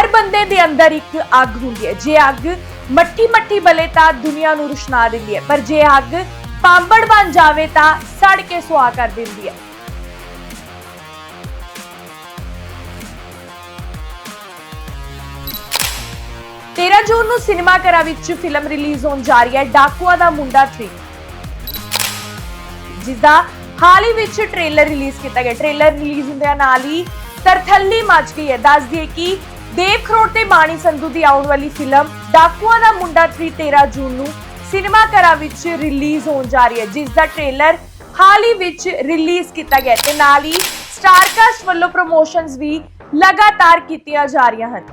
ਹਰ ਬੰਦੇ ਦੇ ਅੰਦਰ ਇੱਕ ਅੱਗ ਹੁੰਦੀ ਹੈ। ਜੇ ਅੱਗ ਮੱਠੀ ਮੱਠੀ ਬਲੇ ਤਾਂ ਦੁਨੀਆ ਨੂੰ ਰੁਸ਼ਨਾ ਦਿੰਦੀ ਹੈ। ਪਰ ਜੇ ਅੱਗ ਪਾਂਬੜ ਬਣ ਜਾਵੇ ਤਾਂ ਸੜ ਕੇ ਸੁਆਹ ਕਰ ਦਿੰਦੀ ਹੈ। ਤੇਰਾਂ ਜੂਨ ਨੂੰ ਸਿਨੇਮਾ ਘਰਾਂ ਵਿੱਚ ਫਿਲਮ ਰਿਲੀਜ਼ ਹੋਣ ਜਾ ਰਹੀ ਹੈ। ਡਾਕੂਆ ਦਾ ਮੁੰਡਾ 3 ਜਿਸ ਦਾ ਹਾਲ ਹੀ ਵਿੱਚ ਟ੍ਰੇਲਰ ਰਿਲੀਜ਼ ਕੀਤਾ ਗਿਆ। ਟ੍ਰੇਲਰ ਰਿਲੀਜ਼ ਹੁੰਦਿਆਂ ਨਾਲ ਹੀ ਤਰਥੱਲੀ ਮਚ ਗਈ ਹੈ। ਦੱਸ ਦਈਏ ਕਿ ਦੇਵ ਖਰੋੜ ਤੇ ਬਾਣੀ ਸੰਧੂ ਦੀ ਆਉਣ ਵਾਲੀ ਫਿਲਮ ਡਾਕੂਆ ਦਾ ਮੁੰਡਾ 3 13 ਜੂਨ ਨੂੰ ਸਿਨੇਮਾ ਘਰਾਂ ਵਿੱਚ ਰਿਲੀਜ਼ ਹੋਣ ਜਾ ਰਹੀ ਹੈ, ਜਿਸ ਦਾ ਟ੍ਰੇਲਰ ਹਾਲ ਹੀ ਵਿੱਚ ਰਿਲੀਜ਼ ਕੀਤਾ ਗਿਆ ਤੇ ਨਾਲ ਹੀ ਸਟਾਰਕਾਸਟ ਵੱਲੋਂ ਪ੍ਰੋਮੋਸ਼ਨਸ ਵੀ ਲਗਾਤਾਰ ਕੀਤੀਆਂ ਜਾ ਰਹੀਆਂ ਹਨ।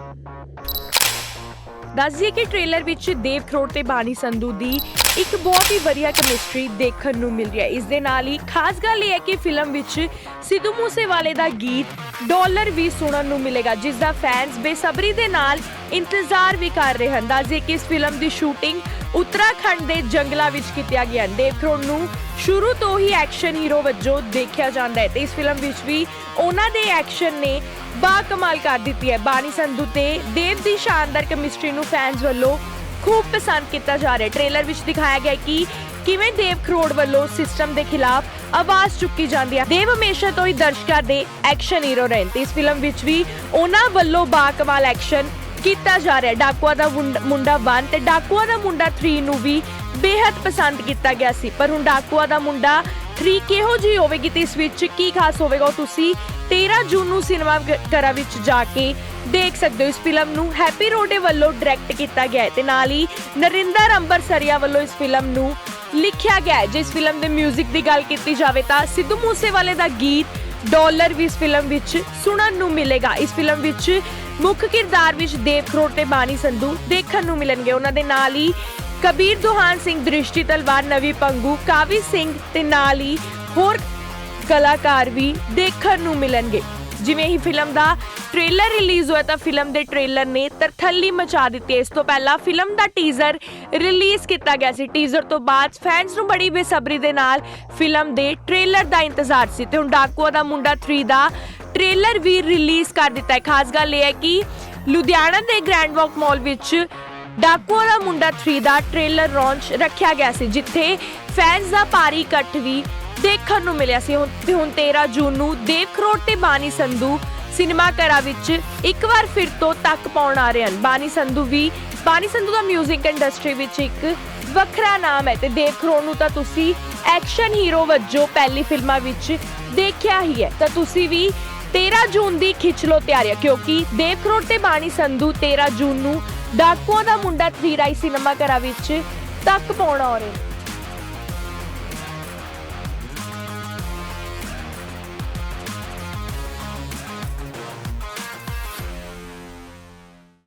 ਦੱਸ ਦਈਏ ਕਿ ਟ੍ਰੇਲਰ ਵਿੱਚ ਦੇਵ ਖਰੋੜ ਤੇ ਬਾਣੀ ਸੰਧੂ ਦੀ ਇੱਕ ਬਹੁਤ ਹੀ ਵਧੀਆ ਕੈਮਿਸਟਰੀ ਦੇਖਣ ਨੂੰ ਮਿਲ ਰਹੀ ਹੈ। ਇਸ ਦੇ ਨਾਲ ਹੀ ਖਾਸ ਗੱਲ ਇਹ ਹੈ ਕਿ ਫਿਲਮ ਵਿੱਚ ਸਿੱਧੂ ਮੂਸੇਵਾਲੇ ਦਾ ਗੀਤ ਡਾਲਰ ਵੀ ਸੁਣਨ ਨੂੰ ਮਿਲੇਗਾ ਜਿਸ ਦਾ ਫੈਨਸ ਬੇਸਬਰੀ ਦੇ ਨਾਲ ਇੰਤਜ਼ਾਰ ਵੀ ਕਰ ਰਹੇ ਹਨ। ਦੱਸ ਕਿ ਇਸ ਫਿਲਮ ਦੀ ਸ਼ੂਟਿੰਗ ਉੱਤਰਾਖੰਡ ਦੇ ਜੰਗਲਾਂ ਵਿੱਚ ਕੀਤਾ ਗਿਆ ਹੈ ਦੇਵ ਨੂੰ ਸ਼ੁਰੂ ਤੋਂ ਹੀ ਐਕਸ਼ਨ ਹੀਰੋ ਵਜੋਂ ਦੇਖਿਆ ਜਾਂਦਾ ਹੈ ਤੇ ਇਸ ਫਿਲਮ ਵਿੱਚ ਵੀ ਉਹਨਾਂ ਦੇ ਐਕਸ਼ਨ ਨੇ ਬਾ ਕਮਾਲ ਕਰ ਦਿੱਤੀ ਹੈ। ਬਾਣੀ ਸੰਧੂ ਤੇ ਦੇਵ ਦੀ ਸ਼ਾਨਦਾਰ ਕੈਮਿਸਟਰੀ ਨੂੰ ਫੈਨਸ ਵੱਲੋਂ ਖੂਬ ਪਸੰਦ ਕੀਤਾ ਜਾ ਰਿਹਾ ਹੈ। ਟ੍ਰੇਲਰ ਵਿੱਚ ਦਿਖਾਇਆ ਗਿਆ ਕਿ ਕਿਵੇਂ ਦੇਵ ਖਰੋੜ ਵੱਲੋਂ ਸਿਸਟਮ ਦੇ ਖਿਲਾਫ ਆਵਾਜ਼ ਚੁੱਕੀ ਜਾਂਦੀ ਹੈ? ਦੇਵ ਹਮੇਸ਼ਾ ਤੋਂ ਹੀ ਦਰਸ਼ਕਾਂ ਦੇ ਐਕਸ਼ਨ ਹੀਰੋ ਰਹੇ ਤੇ ਇਸ ਫਿਲਮ ਵਿੱਚ ਵੀ ਉਹਨਾਂ ਵੱਲੋਂ ਬਾ ਐਕਸ਼ਨ ਕੀਤਾ ਜਾ ਰਿਹਾ ਡਾਕੂਆ ਦਾ ਮੁੰਡਾ 1 ਤੇ ਡਾਕੂਆ ਦਾ ਮੁੰਡਾ 3 ਨੂੰ ਵੀ ਬੇहद ਪਸੰਦ ਕੀਤਾ ਗਿਆ ਸੀ। ਪਰ ਹੁਣ ਡਾਕੂਆ ਦਾ ਮੁੰਡਾ 3 ਕਿਹੋ ਜਿਹੀ ਹੋਵੇਗੀ ਤੇ ਇਸ ਵਿੱਚ ਕੀ ਖਾਸ ਹੋਵੇਗਾ ਤੁਸੀਂ 13 ਜੂਨ ਨੂੰ ਸਿਨੇਮਾ ਘਰਾਂ ਵਿੱਚ ਜਾ ਕੇ ਦੇਖ ਸਕਦੇ ਹੋ। ਇਸ ਫਿਲਮ ਨੂੰ ਹੈਪੀ ਰੋਡੇ ਵੱਲੋਂ ਡਾਇਰੈਕਟ ਕੀਤਾ ਗਿਆ ਹੈ ਤੇ ਨਾਲ ਹੀ ਨਰਿੰਦਰ ਅੰਬਰਸਰੀਆ ਵੱਲੋਂ ਇਸ ਫਿਲਮ ਨੂੰ ਲਿਖਿਆ ਗਿਆ ਹੈ। ਜੇ ਇਸ ਫਿਲਮ ਦੇ 뮤직 ਦੀ ਗੱਲ ਕੀਤੀ ਜਾਵੇ ਤਾਂ ਸਿੱਧੂ ਮੂਸੇਵਾਲੇ ਦਾ ਗੀਤ ਡਾਲਰ ਵੀ ਇਸ ਫਿਲਮ ਵਿੱਚ ਸੁਣਨ ਨੂੰ ਮਿਲੇਗਾ। ਇਸ ਫਿਲਮ ਵਿੱਚ ਮੁੱਖ ਕਿਰਦਾਰ ਵਿੱਚ ਦੇਵ ਖਰੋੜ ਤੇ ਬਾਣੀ ਸੰਧੂ ਦੇਖਣ ਨੂੰ ਮਿਲਣਗੇ। ਉਹਨਾਂ ਦੇ ਨਾਲ ਹੀ ਕਬੀਰ ਦੁਹਾਨ ਸਿੰਘ, ਦ੍ਰਿਸ਼ਟੀ ਤਲਵਾਰ, ਨਵੀ ਪੰਗੂ, ਕਾਵੀ ਸਿੰਘ ਤੇ ਨਾਲ ਹੀ ਹੋਰ ਕਲਾਕਾਰ ਵੀ ਦੇਖਣ ਨੂੰ ਮਿਲਣਗੇ। ਜਿਵੇਂ ਹੀ ਫਿਲਮ ਦਾ ਟ੍ਰੇਲਰ ਰਿਲੀਜ਼ ਹੋਇਆ ਤਾਂ ਫਿਲਮ ਦੇ ਟ੍ਰੇਲਰ ਨੇ ਤਰਥੱਲੀ ਮਚਾ ਦਿੱਤੀ। ਇਸ ਤੋਂ ਪਹਿਲਾਂ ਫਿਲਮ ਦਾ ਟੀਜ਼ਰ ਰਿਲੀਜ਼ ਕੀਤਾ ਗਿਆ ਸੀ। ਟੀਜ਼ਰ ਤੋਂ ਬਾਅਦ ਫੈਨਸ ਨੂੰ ਬੜੀ ਬੇਸਬਰੀ ਦੇ ਨਾਲ ਫਿਲਮ ਦੇ ਟ੍ਰੇਲਰ ਦਾ ਇੰਤਜ਼ਾਰ ਸੀ ਤੇ ਹੁਣ ਡਾਕੂਆ ਦਾ ਮੁੰਡਾ 3 ਦਾ ਟ੍ਰੇਲਰ ਵੀ ਰਿਲੀਜ਼ ਕਰ ਦਿੱਤਾ ਹੈ। ਖਾਸ ਗੱਲ ਇਹ ਹੈ ਕਿ ਲੁਧਿਆਣਾ ਦੇ ਗ੍ਰੈਂਡ ਵਾਕ ਮਾਲ ਵਿੱਚ ਡਾਕੂਆ ਦਾ ਮੁੰਡਾ 3 ਦਾ ਟ੍ਰੇਲਰ ਲਾਂਚ ਰੱਖਿਆ ਗਿਆ ਸੀ, ਜਿੱਥੇ ਫੈਨਸ ਦਾ ਭਾਰੀ ਇਕੱਠ ਵੀ ਦੇਖਣ ਨੂੰ ਮਿਲਿਆ ਸੀ ਹੁਣ ਤੇ ਹੁਣ 13 ਜੂਨ ਨੂੰ ਦੇਵ ਖਰੋੜ ਤੇ ਬਾਣੀ ਸੰਧੂ ਸਿਨੇਮਾ ਘਰਾਂ ਵਿੱਚ ਇੱਕ ਵਾਰ ਫਿਰ ਤੋਂ ਤੱਕ ਪਾਉਣ ਆ ਰਹੇ ਹਨ। ਬਾਣੀ ਸੰਧੂ ਵੀ ਬਾਣੀ ਸੰਧੂ ਦਾ 뮤직 ਇੰਡਸਟਰੀ ਵਿੱਚ ਇੱਕ ਵੱਖਰਾ ਨਾਮ ਹੈ ਤੇ ਦੇਵ ਖਰੋੜ ਨੂੰ ਤਾਂ ਤੁਸੀਂ ਐਕਸ਼ਨ ਹੀਰੋ ਵਜੋਂ ਪਹਿਲੀ ਫਿਲਮਾਂ ਵਿੱਚ ਦੇਖਿਆ ਹੀ ਹੈ। ਤਾਂ ਤੁਸੀਂ ਵੀ 13 ਜੂਨ ਦੀ ਖਿੱਚ ਲੋ ਤਿਆਰੀਆਂ ਕਿਉਂਕਿ ਦੇਵ ਖਰੋੜ ਤੇ ਬਾਣੀ ਸੰਧੂ 13 ਜੂਨ ਨੂੰ ਡਾਕੂਆਂ ਦਾ ਮੁੰਡਾ 3 ਰਾਈ ਸਿਨੇਮਾ ਘਰਾਂ ਵਿੱਚ ਤੱਕ ਪਾਉਣ ਆ ਰਹੇ ਨੇ